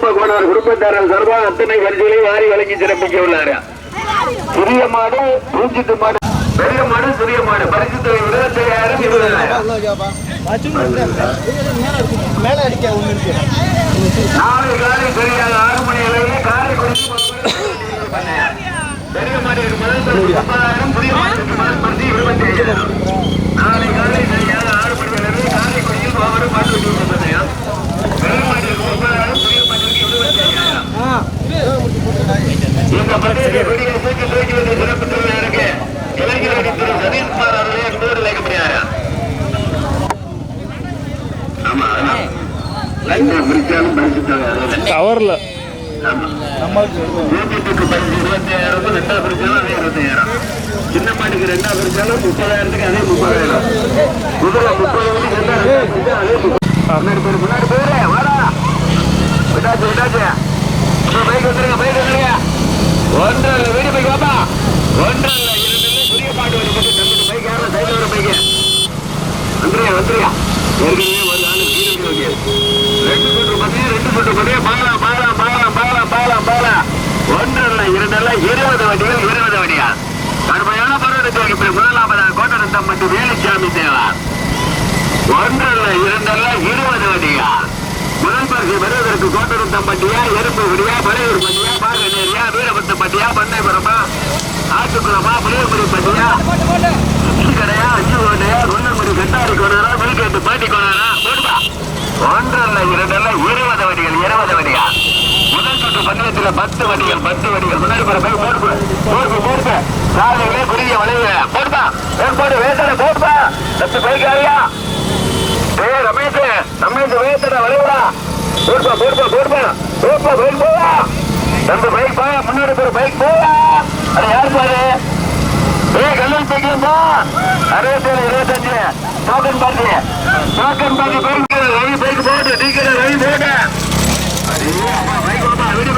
ஐயப்ப கோனார் குடும்பத்தாரர் சார்பாக அத்தனை பரிசுகளை வாரி வழங்கி சிறப்பிக்க உள்ளார். சிறிய மாடு பூஞ்சிட்டு மாடு பெரிய மாடு சிறிய மாடு. பரிசு தொகை இருபத்தி ஐயாயிரம் இருபதாயிரம். மேல அடிக்க நாளை காலை சரியாக ஆறு மணி அளவில் காலை பெரிய மாடு முதல் முப்பதாயிரம் புதிய மாடு இருபத்தி ஐயாயிரம் நாளை காலை சரியாக ஆறு மணி அளவில் காலை கொடியில் ஒவ்வொரு மாட்டு வெட்டி முப்பதாயிரம் பெரிய மாட்டிற்கு முப்பதாயிரம் புதிய மாட்டிற்கு இருபத்தி ஐயாயிரம் இந்த பட்டியலை கொடியை தூக்கி தூக்கி வந்து சிறப்பு தொழிலாளருக்கு இளைஞரணி திரு சதீஷ்குமார் அவர்களே நூறு லைக்கப்படுகிறாரா ஆமா அதான். லைட்டை பிரிச்சாலும் பரிசு தொகை கவர்ல இருபத்தி ஆயிரம் ரெண்டாவது பிரிச்சாலும் அதே இருபத்தி சின்ன மாட்டுக்கு ரெண்டாவது பிரிச்சாலும் முப்பதாயிரத்துக்கு அதே முப்பதாயிரம் குதிரை முப்பது மணிக்கு அதே முன்னாடி பேரு முன்னாடி வாடா விட்டாச்சு விட்டாச்சு பைக் வந்துருங்க பைக் வந்துருங்க ஒன்றரை வீடு போய் பாப்பா. ஒன்றரை இரண்டு புதிய பாட்டு வரி போட்டு தம்பி பைக் யாரும் சைடு வர பைக்கு. வந்துருங்க வந்துருங்க ஏற்கனவே ஒரு ஆளு வீடு போய் ரெண்டு சொட்டு பத்தி ரெண்டு சொட்டு பத்தி பாலா பாலா பாலா பாலா பாலா பாலா. ஒன்றல்ல இரண்டல்ல இருபது வண்டிகள் இருபது வண்டியா கடுமையான பருவத்துக்கு இப்படி முதலாவதாக கோட்டரத்தம் மற்றும் வேலுச்சாமி தேவா. ஒன்றல்ல இரண்டல்ல இருபது வண்டியா முதல் பரிசு பெறுவதற்கு கோட்டரத்தம் பட்டியா எறும்பு வடியா பழையூர் பட்டியா பார்வை நேரியா வீரபத்து பட்டியா பண்ணைபுரமா ஆட்டுக்குளமா புளியங்குடி பட்டியா அஞ்சு கடையா அஞ்சு கோட்டையா கொல்லங்குடி கட்டாரி கோனாரா மில்கேட்டு பாட்டி கோனாரா போடுப்பா. ஒன்றல்ல இரண்டல்ல இருபது வண்டிகள் இருபது வண்டியா முதல் சுற்று பந்தயத்துல பத்து வண்டிகள் பத்து வண்டிகள் முன்னாடி போற போய் போடு போடு போடு சாலைகளே குறுகிய வளைவு. போடுப்பா. போடு வேட்டட போடுப்பா. பத்து பைக்காரியா ஏ ரமேஷ் ரமேஷ் வேட்டட வளைவுடா. போடுப்பா போடுப்பா போடுப்பா. போடுப்பா பைக் போவா ரெண்டு பைக் பா முன்னாடி போற பைக் போவா அது யார் பாரு? ஏய் கல்லூரி பைக்கா அறுபத்தேழு இருபத்தஞ்சு. Token party token party bike Ravi bike போட்டு டிக்கெட் ரவி போட்டு. பைக் வாப்பா வீடு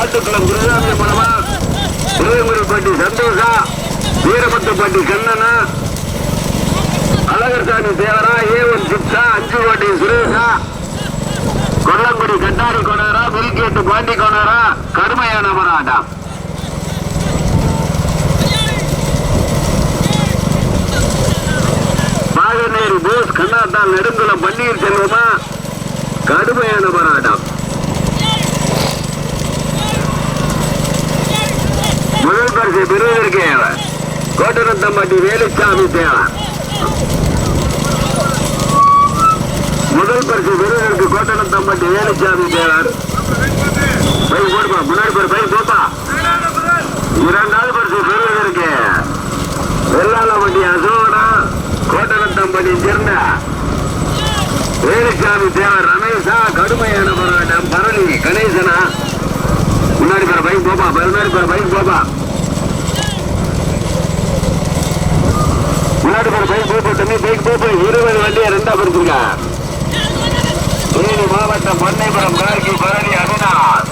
ஆட்டுக்குளம் குருதாமி படமா? திருவங்குடிப்பட்டி சந்தோஷா? வீரமத்தப்பட்டி கண்ணனா? அழகர்சாமி தேவரா? ஏ ஒன் சிப்ஸா அஞ்சு கோட்டை சுரேஷா? கொல்லங்குடி கட்டாரி கோணாரா? மில்கேட்டு பாண்டி கோனாரா கடுமையான போராட்டம் பாகநேரி போஸ் கண்ணாத்தான் நெடுங்குளம் பன்னீர் செல்வமா கடுமையான போராட்டம் முதல் பரிசு பெறுவதற்கு கோட்டரத்தம்பட்டி வேலுச்சாமி தேவன். முதல் பரிசு பெறுவதற்கு கோட்டரத்தம்பட்டி வேலுச்சாமி தேவர் பை போடுமா முன்னாடி பேர் பை போப்பா இரண்டாவது பரிசு பெறுவதற்கு வெள்ளாளப்பட்டி அசோகனா கோட்டரத்தம்பட்டி சேர்ந்த வேலுச்சாமி தேவர் ரமேஷா கடுமையான போராட்டம் பரணி கணேசனா. முன்னாடி பேர் பைக் போப்பா பதினாறு பேர் பைக் போப்பா முன்னாடி பேர பைக் போப்பா பைக் போப்பா இருபது வண்டியை ரெண்டா பிரிச்சிருக்க தேனி மாவட்டம் பண்ணைபுரம் கார்கி பரணி அவினாஷ்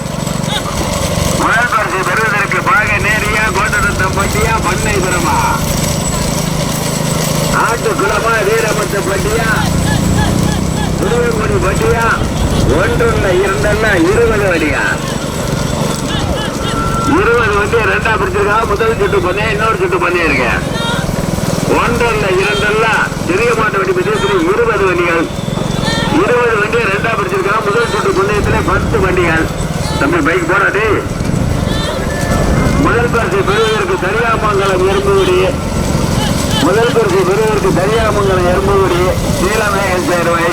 முதல் பரிசு பெறுவதற்கு பாக நேரியா கோட்டரத்தம் பட்டியா பண்ணைபுரமா ஆட்டு குலமா வீரமத்த பட்டியா? திருவங்குடி பட்டியா? ஒன்றுள்ள இரண்டல்ல இருபது வழியா இருபது வண்டியை ரெண்டா பிடிச்சிருக்கா முதல் சுட்டு பண்ணி இன்னொரு சுட்டு பண்ணியிருக்கேன். ஒன்றல்ல இரண்டல்ல. சிறிய மாட்டு வண்டி பத்தியத்தில் இருபது வண்டிகள். இருபது வண்டியை ரெண்டா பிடிச்சிருக்கா முதல் சுற்று பந்தயத்திலே பத்து வண்டிகள். தம்பி பைக் போடாது முதல் பரிசை பெறுவதற்கு தரியாமங்கலம் எறும்புகுடி முதல் பரிசை பெறுவதற்கு தரியாமங்கலம் எறும்புகுடி நீலமேகன் சேர்வை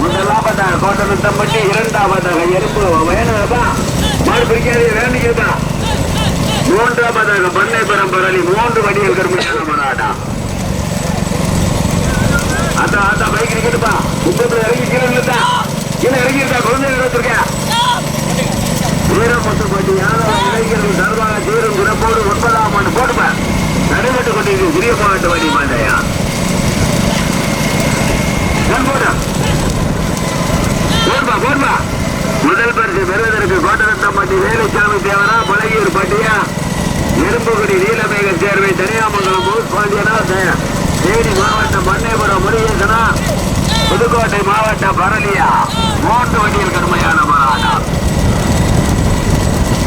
முதலாவதாக கோட்டநத்தம்பட்டி இரண்டாவதாக எறும்பு வேணுப்பா மாடு பிடிக்காதே தான் மூன்றாவதாக பண்ணை பரம்பரை மூன்று வடிகள் கருமையான அந்த அத்தா பைக் நிக்கட்டுப்பா. முப்பத்துல இறங்கி கீழே இல்லதா கீழே இறங்கி இறங்கிருக்கா குழந்தைகள் வச்சிருக்கேன் வீரமுத்துப்பட்டி யாதவ இளைஞர்கள் சார்பாக தீரும் சிறப்போடு ஒன்பதாம் ஆண்டு போட்டுப்பேன் நடைபெற்று கொண்டிருக்கும் சிறிய மாவட்ட வண்டி மாண்டையா. போட்டா போடுப்பா முதல் பரிசு பெறுவதற்கு கோட்டரத்தம் கோட்டரத்தம்பட்டி வேலுச்சாமி தேவரா பழகியூர் பட்டியா. எறும்புகுடி நீலமேக சேர்வை தனியாமங்கலம் பாண்டியனா தேனி மாவட்டம் பண்ணைபுரம் முருகேசனா. புதுக்கோட்டை மாவட்டம் பரலியா. மூன்று வண்டியில் கடுமையான போராட்டம்.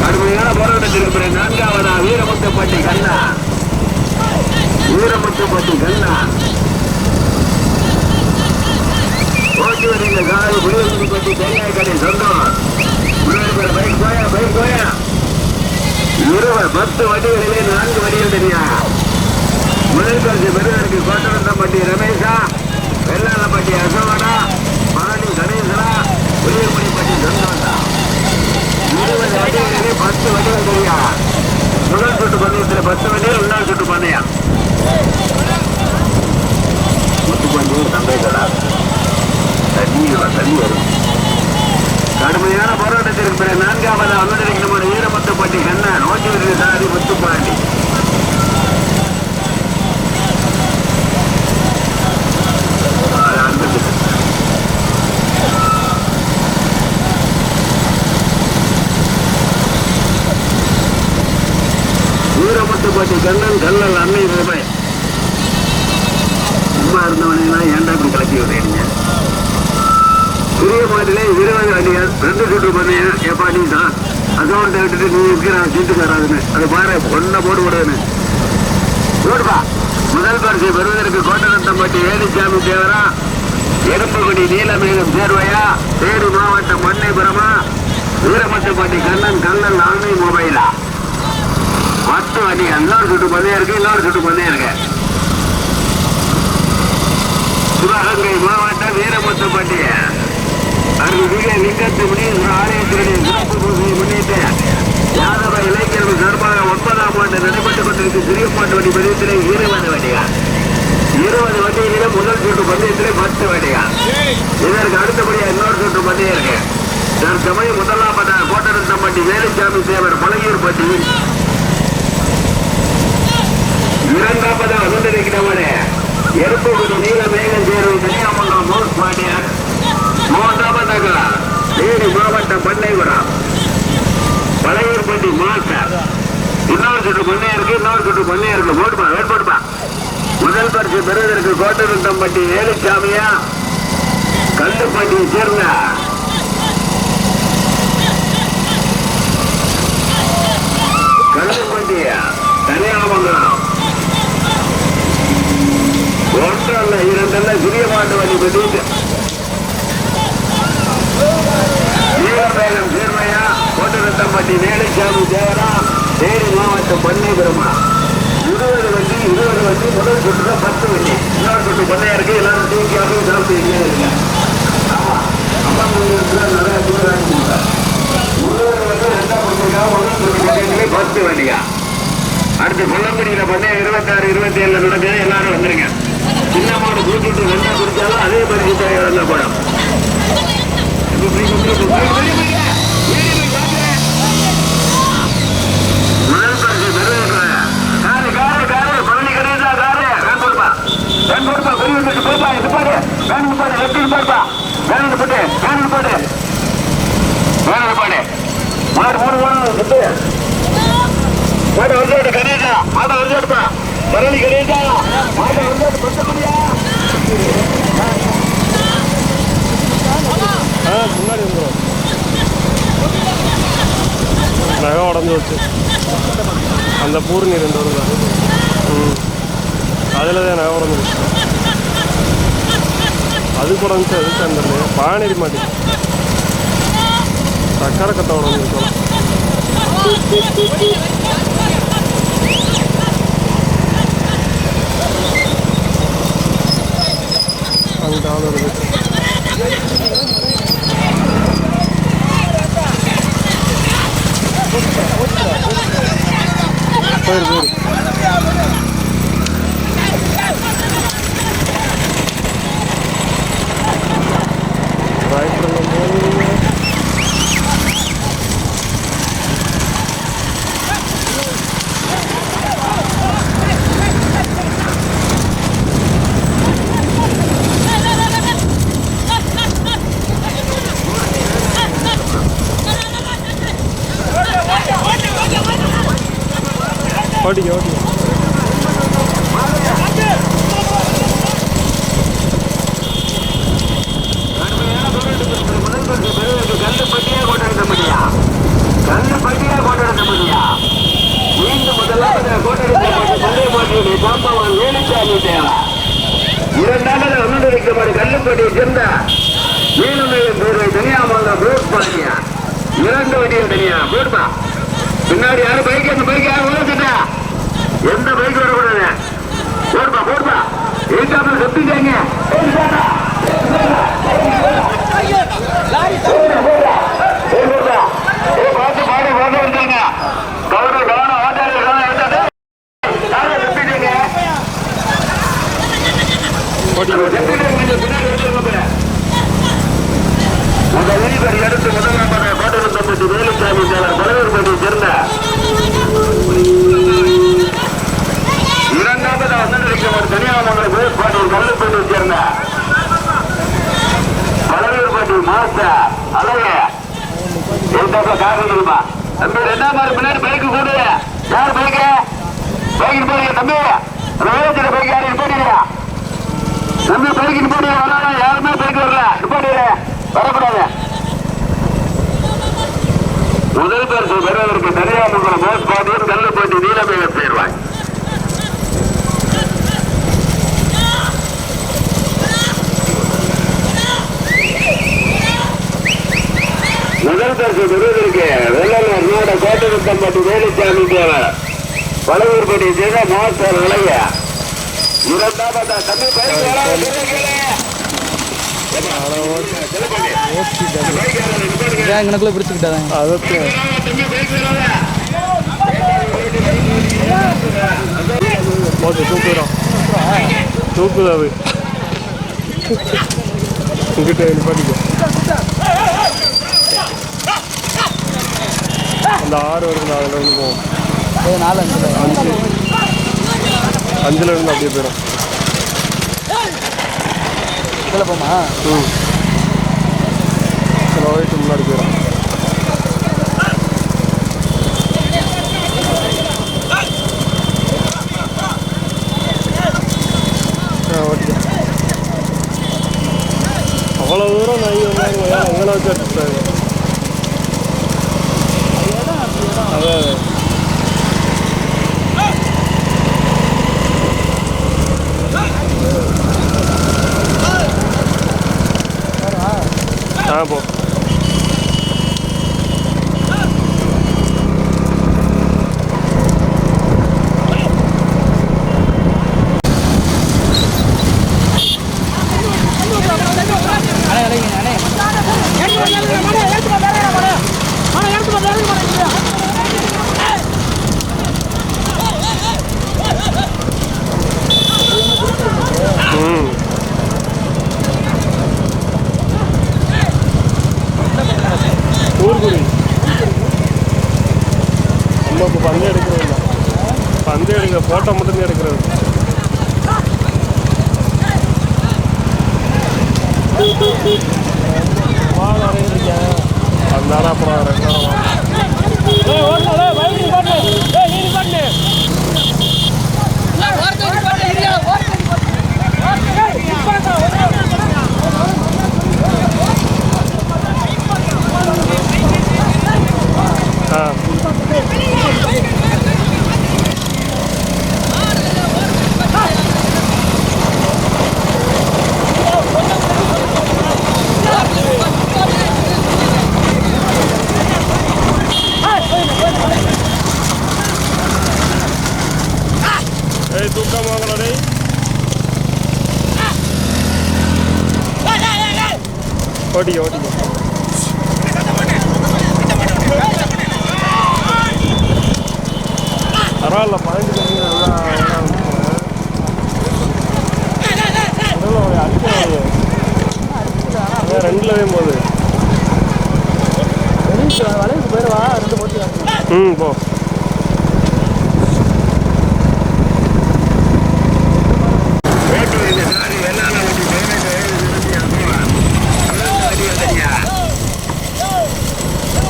கடுமையான போராட்டத்திற்கு பிறகு நான்காவதா வீரமுத்துப்பட்டி கண்ணா. வீரமுத்துப்பட்டி கண்ணா. ஓட்டி வருகிற காலை புளியமுத்துப்பட்டி தேங்காய் கடை சொந்தம் பைக் போயா பைக் போயா. இருவர் பத்து வண்டிகளிலே நான்கு வண்டிகள் தெரியா? முதல் பரிசு பெறுவதற்கு கோட்டரந்தம்பட்டி ரமேஷா வெள்ளாளப்பட்டி அசோகனா பழனி கணேசனா புளியங்குடிப்பட்டி சந்தோஷா. இருபது வண்டிகளிலே பத்து வண்டிகள் தெரியா? முதல் சுட்டு பந்தயத்தில் பத்து வண்டிகள் இரண்டாவது சுட்டு பந்தயம். முத்துப்பஞ்சூர் தம்பைகளா தண்ணி வரும், தண்ணி வரும். கடுமையான போராட்டத்திற்கு பிறகு நான்காவது அமர்ந்திருக்கிற நம்முடைய வீரமுத்துப்பட்டி கண்ணன் நோக்கி வருகிற சாதி முத்துப்பாண்டி. அது கண்ணன் கல்லல் அன்னை ரூபாய் சும்மா இருந்தவனையெல்லாம் ஏன்டா இப்படி கலக்கி விடுறீங்க? பெரிய மாட்டிலே இருபது அடிகள் ரெண்டு சுற்று பண்ணீங்க எப்பா நீ தான். அக்கௌண்ட்டை விட்டுட்டு நீ இருக்கிற சீட்டு தராதுன்னு அது பாரு பொண்ணை போட்டு விடுதுன்னு போடுப்பா. முதல் பரிசை பெறுவதற்கு கோட்டநத்தம்பட்டி வேலுச்சாமி தேவரா. எறும்புகுடி நீலமேகம் சேர்வையா. தேனி மாவட்டம் மண்ணைபுரமா வீரமட்டப்பட்டி கண்ணன் கண்ணன் ஆன்லைன் மொபைலா. பத்து வண்டிகள் இன்னொரு சுட்டு பண்ணே இருக்கு இன்னொரு சுட்டு பண்ணே இருக்கு சிவகங்கை மாவட்டம் வீரமுத்துப்பட்டி அருள்மிகு லிங்கத்து முனீஸ்வர ஆலயத்தினுடைய சிறப்பு பூஜையை முன்னிட்டு யாதவ இளைஞர்கள் சார்பாக ஒன்பதாம் ஆண்டு நடைபெற்றுக் கொண்டிருக்கும் சிறியப்பாட்டு வண்டி பதியத்திலே இருபது வண்டிகள். இருபது முதல் சுற்று பந்தயத்திலே பத்து வண்டிகள். இதற்கு அடுத்தபடியா இன்னொரு சுற்று பந்தயம் இருக்கு. தற்சமயம் முதலாம் கோட்டரத்தம்பட்டி வேலுச்சாமி தேவர் பழகியூர் பட்டி. இரண்டாவதாக வந்திருக்கிறவனே எருப்புகுடி நீல மேகம் தேர்வு கன்னியாகுமரம் மோஸ் பாண்டியார் மூன்றாவதாக தேனி மாவட்டம் பண்ணைபுரம் பழையூர்பட்டி மாஸ்டர் இன்னொரு சுற்று பண்ணையா இருக்கு இன்னொரு சுற்று பண்ணையா இருக்கு. ஓட்டுமா வேட் போட்டுப்பா முதல் பரிசு பெறுவதற்கு கோட்டருந்தம்பட்டி வேலுச்சாமியா கல்லுப்பட்டியை சேர்ந்த கல்லுப்பட்டியா கன்னியாகுமரம். ஒன்றல்ல இரண்டல்ல சிறிய மாட்டு வழி பெற்று கோட்டரத்தம்பட்டி வேலைச்சாமி ஜெயராம். தேனி மாவட்டம் பண்ணை பெருமா இருபது வண்டி இருபது வண்டி முதல் சுற்றுல பத்து வண்டி. இன்னொரு சுற்று பண்ணையா இருக்கு எல்லாரும் தூக்கியாக சிறப்பு எங்கேயும் இருக்கு. ஆமா. அம்மா இருக்கிற நிறைய தூரம் இருபது வண்டி ரெண்டாம் கொடுத்துருக்காங்க முதல் சுற்று பண்ணையிலே பத்து வண்டியா? அடுத்து கொல்லம்படியில பண்ண இருபத்தாறு இருபத்தி ஏழுல நடக்குது எல்லாரும் வந்துருங்க. சின்ன மாடு கூட்டிட்டு ரெண்டா குடிச்சாலும் அதே மாதிரி கூட்டம் போடும் இப்போ பரிசு பெறுவதற்கு காரு காரு காரு பழனி கடையா காரு வேன் கொடுப்பா வேன் கொடுப்பா பெரிய வீட்டுக்கு போய்ப்பா இது பாரு வேன் பாரு எப்படி போய்ப்பா வேன் போட்டு வேன் போட்டு வேன் பாடு மாடு மூணு மூணு சுத்து மாடு வந்து கணேசா மாடு வந்து பழனி கணேசா மாடு வந்து பத்த முடியா ஆ முன்னாடி வந்துடும் நகை உடஞ்சி வச்சு அந்த பூர்ணி ரெண்டு வருதா ம். அதில் தான் நான் உடஞ்சி அது கூட இருந்துச்சு அதுக்கு அந்த பானேரி மாட்டி. சக்கரை கட்டை உடஞ்சி வச்சோம் அங்கே ஆள் வருது போயிரு போயிரு ரைட்ல போய் ஓட்டிக்க ஓட்டிக்க கல்லுப்பட்டியா கொண்டாட முடியா கல்லுப்பட்டியா கொண்டாட முடியா மீண்டும் முதலாவது கோட்டை பந்தய போட்டியுடைய சாம்பவன் வேலுச்சாமி தேவா இரண்டாவது ஒன்று வைக்கப்படும் கல்லுப்பட்டியை சேர்ந்த மீனமையின் பேரை தனியாமல்ல போட் பாண்டியா இரண்டு வண்டியை தனியா போட்பா பின்னாடி யாரும் பைக் அந்த பைக் யாரும் உழைச்சிட்டா எந்த பைக் வரக்கூடாது போட்பா போட்பா இருக்காமல் செத்துட்டாங்க பார்த்து பாடு பாடு வந்துருங்க கவுடர் கவனம் ஆட்டாரு கவனம் எடுத்தாரு யாரை செத்துட்டீங்க ஓட்டிக்க உங்கள் வீடுகள் எடுத்து முதலாவது கோட்டரத்தம்பட்டி வேலுசாமி தேவர் பலவர்பட்டியை சேர்ந்த இரண்டாவது வந்திருக்கும் தனியாமங்கலம் வேட்பாளர் கல்லுப்பட்டியை சேர்ந்த பலவர்பட்டி மாஸ்டர் அழகு. எந்த காரணமா தம்பி ரெண்டாம் மாதிரி பின்னாடி பைக்கு கூடு. யார் பைக்கு பைக்கில் போறீங்க தம்பி? அந்த வேலைச்சிட நம்ம நிப்பாட்டிக்கிறா தம்பி பைக்கு நிப்பாட்டி வராங்க. யாருமே பைக் வரல. நிப்பாட்டிடுற வரக்கூடாது. முதல் பரிசு பெறுவதற்கு தனியாமங்கலம் மோஸ் பாண்டியன் கல்லுப்பட்டி நீலமேக சேர்வாய் முதல் பரிசு பெறுவதற்கு வெள்ளலூர் நாட கோட்டரத்தம்பட்டி வேலுச்சாமி தேவர். பழவூர்பட்டி செய்த மாஸ்டர் விளைய இரண்டாவது தம்பி பைக் எனக்குள்ள பிடிச்சிக்கிட்டாங்க? அதற்கு ஓகே தூக்குறோம். தூக்குது அது. இங்கிட்ட நிப்பாட்டிக்கோ அந்த ஆறு வருது அதில் இருந்து போவோம் நாலு அஞ்சு. அஞ்சு. அஞ்சுல இருந்து அப்படியே போயிடும் இதில் போமா ம். சில வயிட்டு முன்னாடி போயிடும் அவ்வளோ தூரம் நான் வந்தாங்க எங்களை வச்சு அடிச்சுட்டாங்க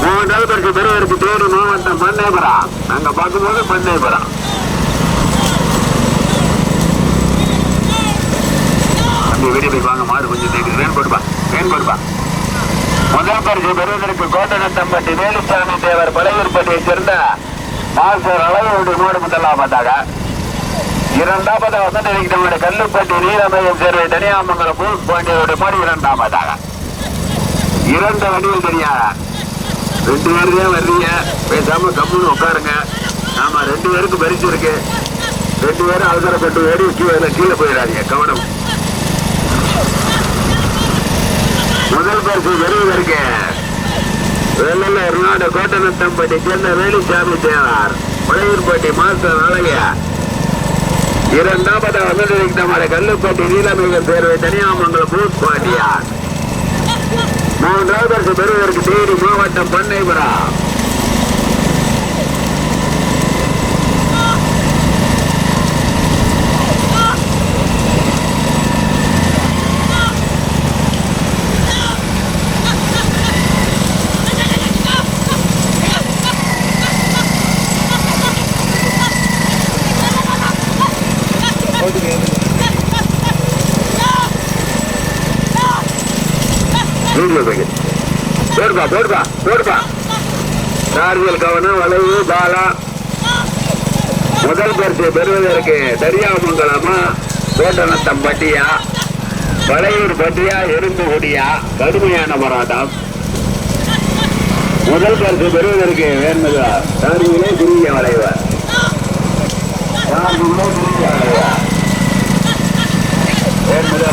மூன்றாவது பரிசு பெறுவதற்கு பேரு மாவட்டம் பண்ணேபுரம். நாங்க பார்க்கும்போது பண்ணேபுரம் தம்பி வெளியே போய் வாங்க மாடு கொஞ்சம் தேக்கு வேன் போடுப்பா வேன் போடுப்பா முதல் பரிசு பெறுவதற்கு கோட்டனத்தம்பட்டி வேலுசாமி தேவர் பழையூர்பட்டியை சேர்ந்த மாஸ்டர் அளவோடு மூடு இரண்டாம் இரண்டாவதாக வந்து நம்முடைய கல்லுப்பட்டி நீரமையம் சேர்வை தனியாமங்கலம் பூஸ் பாண்டியோட மாடி இரண்டாவதாக இரண்டு வண்டிகள் தெரியாத ரெண்டு பேர் தான் வர்றீங்க பேசாம கம்முன்னு உட்காருங்க. ஆமா ரெண்டு பேருக்கு பரிசு இருக்கு. ரெண்டு பேரும் அவசரப்பட்டு ஏறி கீழே கீழே போயிடாதீங்க. கவனம். முதல் பரிசு பெறுவதற்கு வெள்ளல எர்நாடு கோட்டனத்தம்பட்டி சேர்ந்த வேலுசாமி தேவார் மலையூர்பட்டி மாஸ்டர் அழகியா. இரண்டாவது வந்து நம்முடைய கல்லுப்பட்டி நீலமிக தேர்வை தனியாமங்கலம் பூத் பாண்டியார் மூன்றாவது பரிசு பெறுவதற்கு தேனி மாவட்டம் பண்ணைபுரம். வீடியோ பேக்கெட் போடுப்பா போடுப்பா போடுப்பா. சார்பியல் கவனம் வளைவு பாலா. முதல் பரிசு பெறுவதற்கு தரியாமங்கலமா கோட்டநத்தம் பட்டியா? வளையூர் பட்டியா எறும்பு கொடியா கடுமையான போராட்டம். முதல் பரிசு பெறுவதற்கு வேண்டுதா சார்பிலே குறுகிய வளைவு. சார்பிலே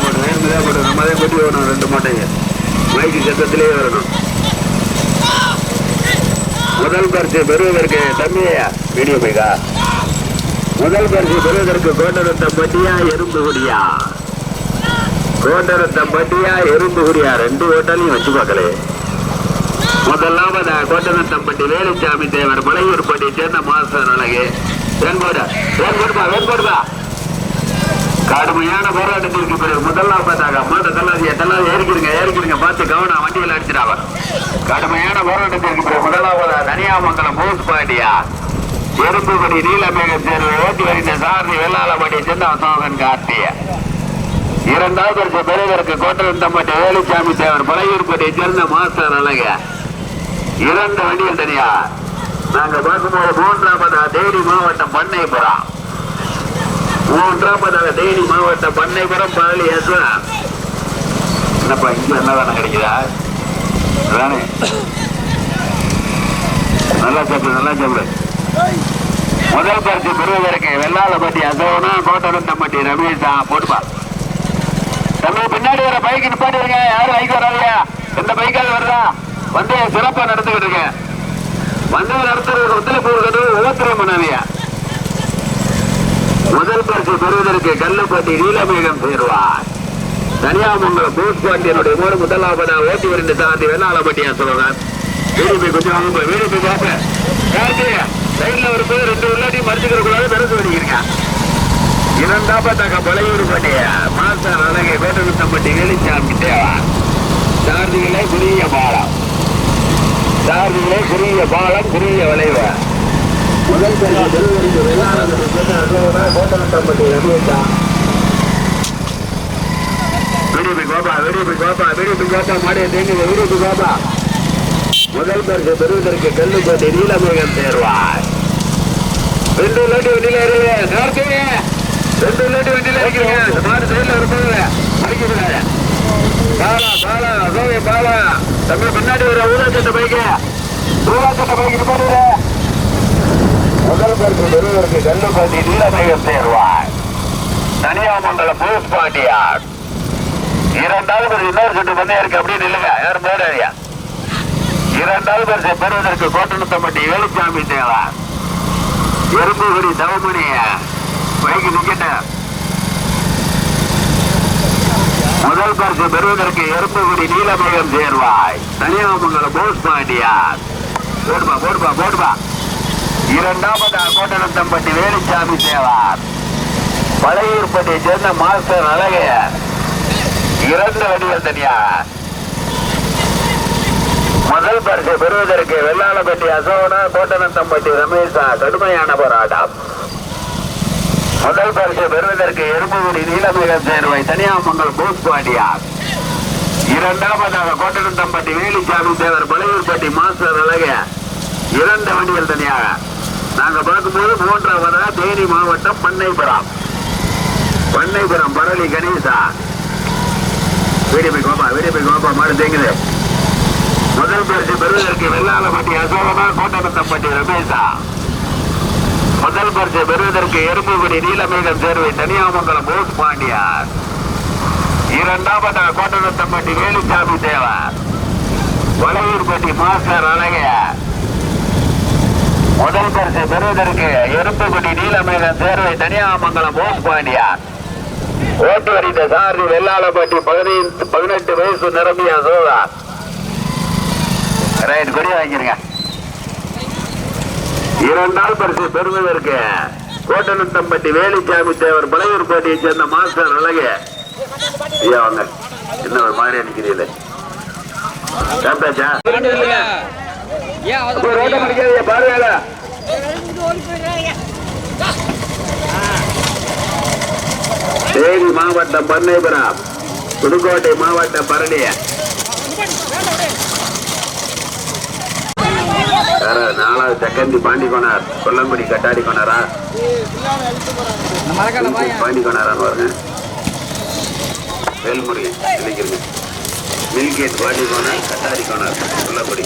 போட்டு வேணுமதா போட்டு நம்மதே கொட்டி வரணும் ரெண்டு மாட்டேங்க மைக்கு சத்தத்திலே வரணும். முதல் பரிசு பெறுவதற்கு தம்பியா வீடியோ பைக்கா முதல் பரிசு பெறுவதற்கு கோட்டரத்தம் பட்டியா எறும்பு குடியா. கோட்டரத்தம் பட்டியா எறும்பு குடியா ரெண்டு ஹோட்டலையும் வச்சு பார்க்கல. முதலாவது அந்த பட்டி வேலுச்சாமி தேவர் மலையூர் பட்டி சேர்ந்த மாஸ்டர் அழகு. வேண்போடு வேண்போடுப்பா வேண்போடுப்பா கடுமையான போராட்டத்திற்கு பிறகு முதலாவதாக மாட்ட தள்ளாதிய தள்ளாதி ஏறிக்கிறீங்க ஏறிக்கிறீங்க பார்த்து கவனம் வண்டியில் அடிச்சிடாவ கடுமையான போராட்டத்திற்கு பிறகு தனியா தனியாமங்கலம் போஸ் பாண்டியா. எறும்புபடி நீலமேக தேர்வு ஓட்டி வருகின்ற சாரதி வெள்ளாளபடி சேர்ந்த அசோகன் கார்த்திய. இரண்டாவது பரிசு பெறுவதற்கு கோட்டரத்தம்பட்டி வேலுச்சாமி தேவர் பழையூர்பட்டியை சேர்ந்த மாஸ்டர் அழக. இரண்டு வண்டியில் தனியா. நாங்கள் பார்க்கும்போது மூன்றாவதாக தேனி மாவட்டம் பண்ணைபுரம். மூன்றாவதாக தேனி மாவட்டம் பண்ணைபுரம் பழனி யஸ்வன் என்னப்பா இங்க என்ன தானே கிடைக்குதா? தானே நல்லா சாப்பிடு நல்லா சாப்பிடு. முதல் பரிசு பெறுவதற்கு வெள்ளாளப்பட்டி அசோனா கோட்டரந்தம்பட்டி ரமேஷா போட்டுப்பா. தமிழ் பின்னாடி வர பைக் நிப்பாட்டி இருங்க. யாரும் பைக் வராங்க எந்த பைக்காவது வருதா? வந்து சிறப்பாக நடந்துகிட்டு இருக்கேன் வந்து நடத்துறது ஒத்துழைப்பு கொடுக்கறது ஒவ்வொருத்தரும் பண்ணாதியா முதல் பரிசு பெறுவதற்கு கல்லுப்பட்டி நீலமேகம் சேருவார். தனியாமங்கலம் பூஸ் பாண்டியனுடைய மூணு முதலாவதா ஓட்டி வருகின்ற சாந்தி வெள்ளாளப்பட்டியா சொல்றார் வீடு போய் கொஞ்சம் வாங்க போய் வீடு போய் பார்ப்பேன் கார்த்திகை சைட்ல வரும்போது ரெண்டு உள்ளாட்டி மறைச்சுக்கிற கூடாது பெருசு வடிக்கிறீங்க இரண்டாபத்தாக பழையூர் பட்டிய மாஸ்டர் அழகை வேட்டனுத்தம்பட்டி வெளிச்சாமி தேவா. சார்ஜிகளே குறுகிய பாலம். சார்ஜிகளே குறுகிய பாலம் குறுகிய விளைவு. முதல் பரிசு பெறுவதற்கு வெள்ளாளர் கோட்டனத்தம்பட்டி ரமேஷா விடுபி கோபா விடுபி கோபா விடுபி கோபா மாடிய தேங்க விடுபி கோபா முதல் பரிசு பெறுவதற்கு கல்லுப்பட்டி நீலமேகம் தேர்வாய் ரெண்டு லாட்டி வண்டியில ஏறுங்க ரெண்டு லாட்டி வண்டியில இருக்கிறீங்க மாடு சைட்ல இருப்பது மடிக்கிறாரு பாலா பாலா அசோகை பாலா. தம்பி பின்னாடி ஒரு ஊராட்சட்ட பைக்கு. ஊராட்சட்ட பைக்கு போடுற முதல் பரிசு பெறுவதற்கு கல்லுப்பட்டி நீலமேகம் தேர்வாய் தனியாமங்கலம் போஸ் பாண்டியார் இரண்டாவது பரிசு இன்னொரு சுட்டு பண்ணே இருக்கு அப்படியே நில்லுங்க யாரும் போடாதியா இரண்டாவது பரிசு பெறுவதற்கு கோட்டனத்தம்பட்டி வேலுச்சாமி தேவா எறும்புகுடி தவமணி பைக்கு நிக்கட்ட முதல் பரிசு பெறுவதற்கு எறும்புகுடி நீலமயம் சேர்வாய் தனியாமங்கல போஸ் பாண்டியார் போடுபா போடுபா போடுபா இரண்டாவது கோட்டனத்தம்பட்டி வேலுச்சாமி தேவார். பழையூர்பட்டியை சேர்ந்த மாஸ்டர் அழகைய இரண்டு வடிகள் தனியா முதல் பரிசு பெறுவதற்கு வெள்ளாளப்பட்டி அசோகனா கோட்டனத்தம்பட்டி ரமேஷா கடுமையான போராட்டம். முதல் பரிசு பெறுவதற்கு எறும்புகுடி நீலமேகம் சேர்வை தனியாமங்கல் பூஸ்பாண்டியார் இரண்டாவதாக கோட்டனத்தம்பட்டி வேலுச்சாமி தேவர் பழையூர்பட்டி மாஸ்டர் அழக இரண்டு வண்டிகள் தனியாக நாங்க பார்க்கும்போது மூன்றாவதாக தேனி மாவட்டம் பண்ணைபுரம். பண்ணைபுரம் பரளி கணேசா. வீடியோ போய் கோப்பா கோபா போய் கோப்பா மாடு தேங்குது. முதல் பரிசு பெறுவதற்கு வெள்ளாளப்பட்டி அசோகமா கோட்டமத்தம்பட்டி ரமேஷா. முதல் பரிசு பெறுவதற்கு எறும்புகுடி நீலமேகம் சேர்வை தனியாமங்கலம் போஸ் பாண்டியார். இரண்டாவதாக கோட்டமத்தம்பட்டி வேலுசாமி தேவர். வளையூர்பட்டி மாஸ்டர் அழகையார். முதல் பரிசு பெறுவதற்கு எருப்புக்குடி நீலமேகம் சேர்வை தனியாமங்கலம் போஸ் பாண்டியா. ஓட்டு வரிந்த சாரதி வெள்ளாளப்பட்டி பதினைந்து பதினெட்டு வயசு நிரம்பிய சோதா ரைட் கொடி வாங்கிருங்க. இரண்டாம் பரிசு பெறுவதற்கு கோட்டனத்தம்பட்டி வேலுச்சாமி தேவர் பழையூர்பட்டியை சேர்ந்த மாஸ்டர் அழகு. ஐயா வாங்க. என்ன ஒரு மாதிரி நிக்கிறீங்களே கேப்டாச்சா ரோட்டை மடிக்காதீங்க பாருங்க தேனி மாவட்டம் பண்ணைபுரம் புதுக்கோட்டை மாவட்டம் பரணிய. வேற நாலாவது செகண்டி பாண்டி கோனார் கொல்லங்குடி கட்டாடி பாயா பாண்டி கோனாரான்னு வருங்க வேல்முருகன் நினைக்கிறேங்க மில்கேட் பாண்டி கோனார் கட்டாடி கோனார் கொல்லங்குடி